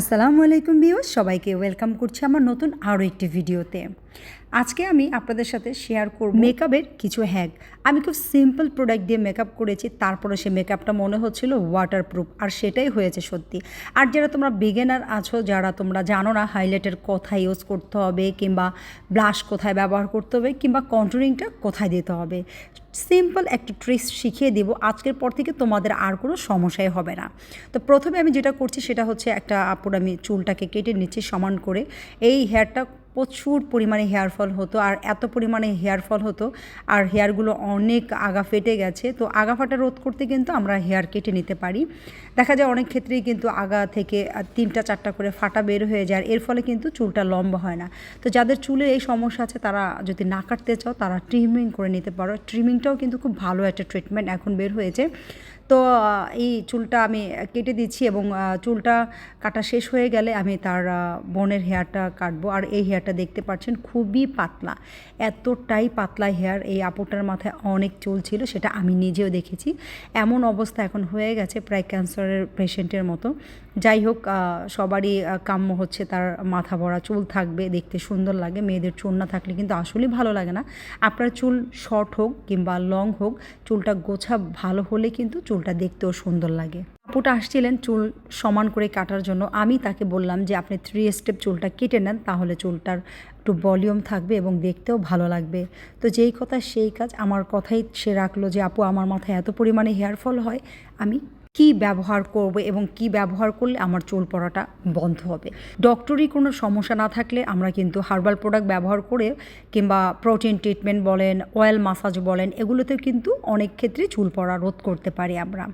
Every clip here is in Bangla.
আসসালামু আলাইকুম বিও সবাইকে ওয়েলকাম করছি আমার নতুন আরও একটি ভিডিওতে। আজকে আমি আপনাদের সাথে শেয়ার করব মেকআপের কিছু হ্যাক আমি খুব সিম্পল প্রোডাক্ট দিয়ে মেকআপ করেছি, তারপরে সে মেকআপটা মনে হচ্ছিল ওয়াটারপ্রুফ আর সেটাই হয়েছে সত্যি। আর যারা তোমরা বিগিনার আছো, যারা তোমরা জানো না হাইলাইটের কোথায় ইউজ করতে হবে, কিংবা ব্লাশ কোথায় ব্যবহার করতে হবে, কিংবা কন্ট্রোলিংটা কোথায় দিতে হবে সিম্পল একটা ট্রিক্স শিখিয়ে দিব। আজকের পর থেকে তোমাদের আর কোনো সমস্যাই হবে না। তো প্রথমে আমি যেটা করছি, সেটা হচ্ছে একটা, আপুর আমি চুলটাকে কেটে নিচ্ছি সমান করে। এই হেয়ারটা প্রচুর পরিমাণে হেয়ার ফল হতো আর এত পরিমাণে হেয়ার ফল হতো আর হেয়ারগুলো অনেক আগা ফেটে গেছে। তো আগা ফাটা রোধ করতে কিন্তু আমরা হেয়ার কেটে নিতে পারি। দেখা যায় অনেক ক্ষেত্রেই কিন্তু আগা থেকে তিনটা, চারটা করে ফাটা বের হয়ে যায় এর ফলে কিন্তু চুলটা লম্বা হয় না। তো যাদের চুলে এই সমস্যা আছে তারা যদি না কাটতে চাও তারা ট্রিমিং করে নিতে পারো। ট্রিমিংটাও কিন্তু খুব ভালো একটা ট্রিটমেন্ট এখন বের হয়েছে। তো এই চুলটা আমি কেটে দিচ্ছি এবং চুলটা কাটা শেষ হয়ে গেলে আমি তার বোনের হেয়ারটা কাটবো। আর এই হেয়ারটা দেখতে পাচ্ছেন খুবই পাতলা। এতটাই পাতলা হেয়ার এই আপুটার মাথায় অনেক চুল ছিল, সেটা আমি নিজেও দেখেছি। এমন অবস্থা এখন হয়ে গেছে প্রায় ক্যান্সারের পেশেন্টের মতো। যাই হোক সবারই কাম্য হচ্ছে তার মাথা ভরা চুল থাকবে, দেখতে সুন্দর লাগে। মেয়েদের চুল না থাকলে কিন্তু আসলেই ভালো লাগে না। আপনার চুল শর্ট হোক কিংবা লং হোক, চুলটা গোছা ভালো হলে কিন্তু চুলটা দেখতেও সুন্দর লাগে। আপুটা আসছিলেন চুল সমান করে কাটার জন্য। আমি তাকে বললাম যে, আপনি থ্রি স্টেপ চুলটা কেটে নেন, তাহলে চুলটার একটু ভলিউম থাকবে এবং দেখতেও ভালো লাগবে। তো যেই কথা, সেই কাজ আমার কথাই সে রাখল যে, আপু, আমার মাথায় এত পরিমাণে হেয়ার ফল হয়, আমি কি ব্যবহার করব এবং কি ব্যবহার করলে আমার চুল পড়াটা বন্ধ হবে? ডক্টরি কোনো সমস্যা না থাকলে আমরা কিন্তু হার্বাল প্রোডাক্ট ব্যবহার করে কিংবা প্রোটিন ট্রিটমেন্ট বলেন অয়েল মাসাজ বলেন, এগুলোতেও কিন্তু অনেক ক্ষেত্রে চুল পড়া রোধ করতে পারি আমরা।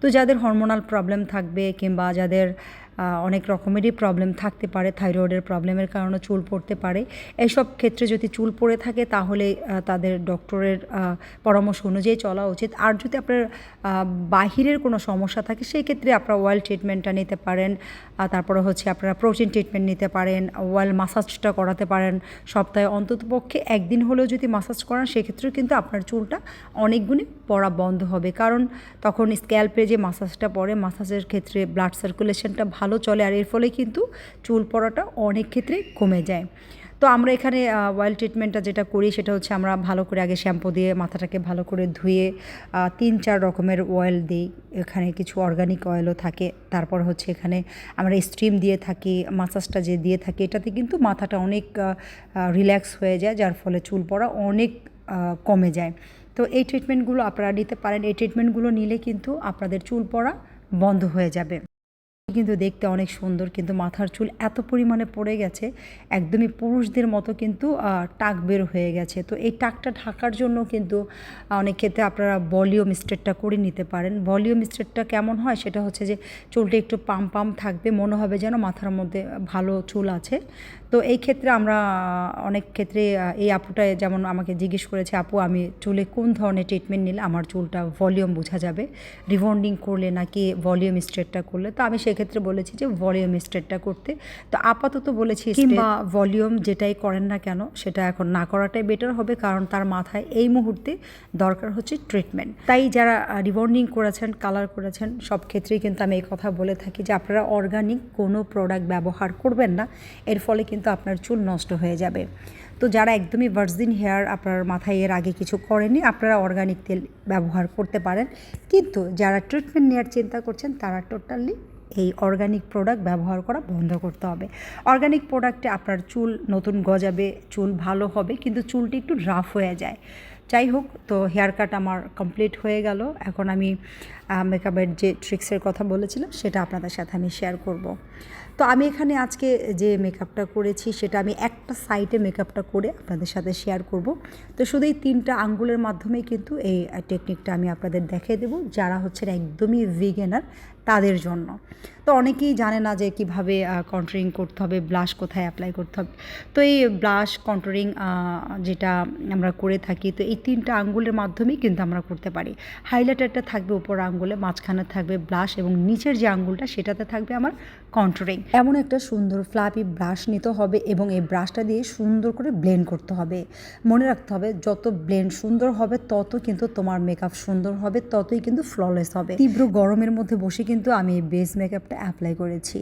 তো যাদের হরমোনাল প্রবলেম থাকবে কিংবা যাদের অনেক রকমেরই প্রবলেম থাকতে পারে থাইরয়েডের প্রবলেমের কারণে চুল পড়তে পারে। এইসব ক্ষেত্রে যদি চুল পড়ে থাকে, তাহলে তাদের ডক্টরের পরামর্শ অনুযায়ী চলা উচিত। আর যদি আপনার বাহিরের কোনো সমস্যা থাকে সেই ক্ষেত্রে আপনারা অয়েল ট্রিটমেন্টটা নিতে পারেন। তারপরে হচ্ছে আপনারা প্রোটিন ট্রিটমেন্ট নিতে পারেন অয়েল মাসাজটা করাতে পারেন সপ্তাহে অন্ততপক্ষে। একদিন হলেও যদি মাসাজ করান, সেক্ষেত্রেও কিন্তু আপনার চুলটা অনেক গুণে পড়া বন্ধ হবে। কারণ তখন স্ক্যাল্পে যে মাসাজটা পড়ে মাসাজের ক্ষেত্রে ব্লাড সার্কুলেশনটা ভালো চলে আর এর ফলে কিন্তু চুল পড়াটা অনেক ক্ষেত্রে কমে যায়। তো আমরা এখানে অয়েল ট্রিটমেন্টটা যেটা করি সেটা হচ্ছে আমরা ভালো করে আগে শ্যাম্পু দিয়ে মাথাটাকে ভালো করে ধুয়ে তিন চার রকমের অয়েল দিই। এখানে কিছু অর্গানিক অয়েলও থাকে। তারপর হচ্ছে এখানে আমরা স্টিম দিয়ে থাকি মাসাজটা যে দিয়ে থাকি, এটাতে কিন্তু মাথাটা অনেক রিল্যাক্স হয়ে যায়, যার ফলে চুল পড়া অনেক কমে যায়। তো এই ট্রিটমেন্টগুলো আপনারা নিতে পারেন। এই ট্রিটমেন্টগুলো নিলে কিন্তু আপনাদের চুল পড়া বন্ধ হয়ে যাবে। কিন্তু দেখতে অনেক সুন্দর, কিন্তু মাথার চুল এত পরিমাণে পড়ে গেছে, একদমই পুরুষদের মতো কিন্তু টাক বের হয়ে গেছে। তো এই টাকটা ঢাকার জন্য কিন্তু অনেক ক্ষেত্রে আপনারা ভলিউম স্ট্রেটটা করে নিতে পারেন। ভলিউম স্ট্রেটটা কেমন হয় সেটা হচ্ছে যে, চুলটা একটু পাম পাম থাকবে, মনে হবে যেন মাথার মধ্যে ভালো চুল আছে। তো এই ক্ষেত্রে আমরা অনেক ক্ষেত্রে এই আপুটা যেমন আমাকে জিজ্ঞেস করেছে, আপু, আমি চুলে কোন ধরনের ট্রিটমেন্ট নিলে আমার চুলটা ভলিউম বোঝা যাবে? রিবন্ডিং করলে নাকি ভলিউম স্ট্রেটটা করলে? তো আমি সেক্ষেত্রে বলেছি যে ভলিউম স্ট্রেটটা করতে। তো আপাতত বলেছি কিংবা ভলিউম যেটাই করেন না কেন, সেটা এখন না করাটাই বেটার হবে, কারণ তার মাথায় এই মুহূর্তে দরকার হচ্ছে ট্রিটমেন্ট তাই যারা রিবন্ডিং করেছেন কালার করেছেন, সব ক্ষেত্রেই কিন্তু আমি এই কথা বলে থাকি যে আপনারা অর্গানিক কোনো প্রোডাক্ট ব্যবহার করবেন না, এর ফলে কিন্তু আপনার চুল নষ্ট হয়ে যাবে। তো যারা একদমই ভার্জিন হেয়ার আপনার মাথায় এর আগে কিছু করেনি আপনারা অর্গানিক তেল ব্যবহার করতে পারেন। কিন্তু যারা ট্রিটমেন্ট নেওয়ার চিন্তা করছেন, তারা টোটালি এই অর্গানিক প্রোডাক্ট ব্যবহার করা বন্ধ করতে হবে। অর্গানিক প্রোডাক্টে আপনার চুল নতুন গজাবে, চুল ভালো হবে, কিন্তু চুলটি একটু রাফ হয়ে যায়। যাই হোক, তো হেয়ার কাট আমার কমপ্লিট হয়ে গেল। এখন আমি মেকআপের যে ট্রিক্সের কথা বলেছিলাম, সেটা আপনাদের সাথে আমি শেয়ার করব। তো আমি এখানে আজকে যে মেকআপটা করেছি, সেটা আমি একটা সাইডে মেকআপটা করে আপনাদের সাথে শেয়ার করব। তো শুধু এই তিনটা আঙ্গুলের মাধ্যমেই কিন্তু এই টেকনিকটা আমি আপনাদের দেখিয়ে দেবো। যারা হচ্ছেন একদমই ভিগেনার তাদের জন্য। তো অনেকেই জানে না যে কীভাবে কন্ট্রোলিং করতে হবে ব্লাশ কোথায় অ্যাপ্লাই করতে হবে। তো এই ব্লাশ কন্ট্রোলিং যেটা আমরা করে থাকি, তো এই তিনটা আঙ্গুলের মাধ্যমেই কিন্তু আমরা করতে পারি। হাইলাইটারটা থাকবে উপর আঙ্গুলে, মাঝখানে থাকবে ব্লাশ এবং নিচের যে আঙ্গুলটা, সেটাতে থাকবে আমার কন্ট্রোলিং এমন একটা সুন্দর ফ্লাপি ব্রাশ নিতে হবে এবং এই ব্রাশটা দিয়ে সুন্দর করে ব্লেন্ড করতে হবে। মনে রাখতে হবে, যত ব্লেন্ড সুন্দর হবে, তত কিন্তু তোমার মেকআপ সুন্দর হবে, ততই কিন্তু ফ্ললেস হবে। তীব্র গরমের মধ্যে বসে কিন্তু আমি বেস মেকআপটা অ্যাপ্লাই করেছি।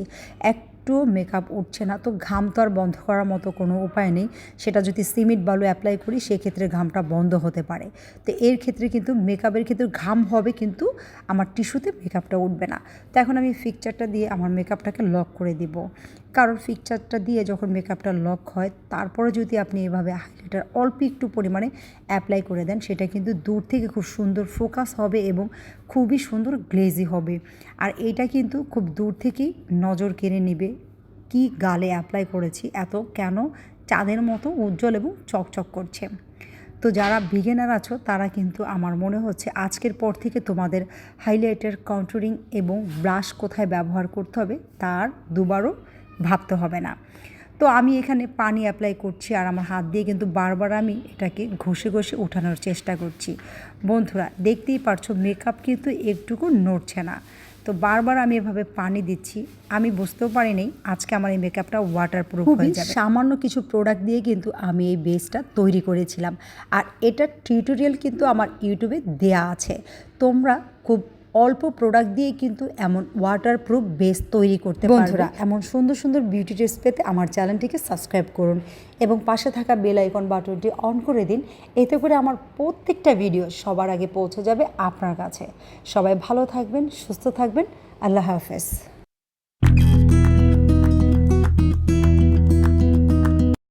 একটু মেকআপ উঠছে না, তো ঘাম তো আর বন্ধ করার মতো কোনো উপায় নেই। সেটা যদি সিমিট বালু অ্যাপ্লাই করি, সেক্ষেত্রে ঘামটা বন্ধ হতে পারে। তো এর ক্ষেত্রে কিন্তু মেকআপের ক্ষেত্রে ঘাম হবে, কিন্তু আমার টিস্যুতে মেকআপটা উঠবে না। তো এখন আমি ফিকচারটা দিয়ে আমার মেকআপটাকে লক করে দিব। কারণ ফিকচারটা দিয়ে যখন মেকআপটা লক হয়, তারপরে যদি আপনি এভাবে হাইলাইটার অল্প একটু পরিমাণে অ্যাপ্লাই করে দেন, সেটা কিন্তু দূর থেকে খুব সুন্দর ফোকাস হবে এবং খুবই সুন্দর গ্লেজি হবে। আর এটা কিন্তু খুব দূর থেকেই নজর কেড়ে নেবে কি গালে অ্যাপ্লাই করেছি, এত কেন চাঁদের মতো উজ্জ্বল এবং চকচক করছে। তো যারা বিগিনার আছো, তারা কিন্তু আমার মনে হচ্ছে আজকের পর থেকে তোমাদের হাইলাইটার কন্ট্রোলিং এবং ব্রাশ কোথায় ব্যবহার করতে হবে, তার দুবারও ভাবতে হবে না। তো আমি এখানে পানি অ্যাপ্লাই করছি আর আমার হাত দিয়ে কিন্তু বারবার আমি এটাকে ঘষে ঘষে ওঠানোর চেষ্টা করছি। বন্ধুরা দেখতেই পারছ মেকআপ কিন্তু একটুকু নড়ছে না। তো বারবার আমি এভাবে পানি দিচ্ছি। আমি বুঝতেও পারিনি আজকে আমার এই মেকআপটা ওয়াটার প্রুফ হয়ে যাবে। সামান্য কিছু প্রোডাক্ট দিয়ে কিন্তু আমি এই বেসটা তৈরি করেছিলাম। আর এটার টিউটোরিয়াল কিন্তু আমার ইউটিউবে দেয়া আছে। তোমরা খুব অল্প প্রোডাক্ট দিয়ে কিন্তু এমন ওয়াটারপ্রুফ বেস তৈরি করতে বন্ধুরা এমন সুন্দর সুন্দর বিউটি টিপস পেতে আমার চ্যানেলটিকে সাবস্ক্রাইব করুন এবং পাশে থাকা বেল আইকন বাটনটি অন করে দিন। এতে করে আমার প্রত্যেকটা ভিডিও সবার আগে পৌঁছে যাবে আপনার কাছে। সবাই ভালো থাকবেন সুস্থ থাকবেন। আল্লাহ হাফেজ।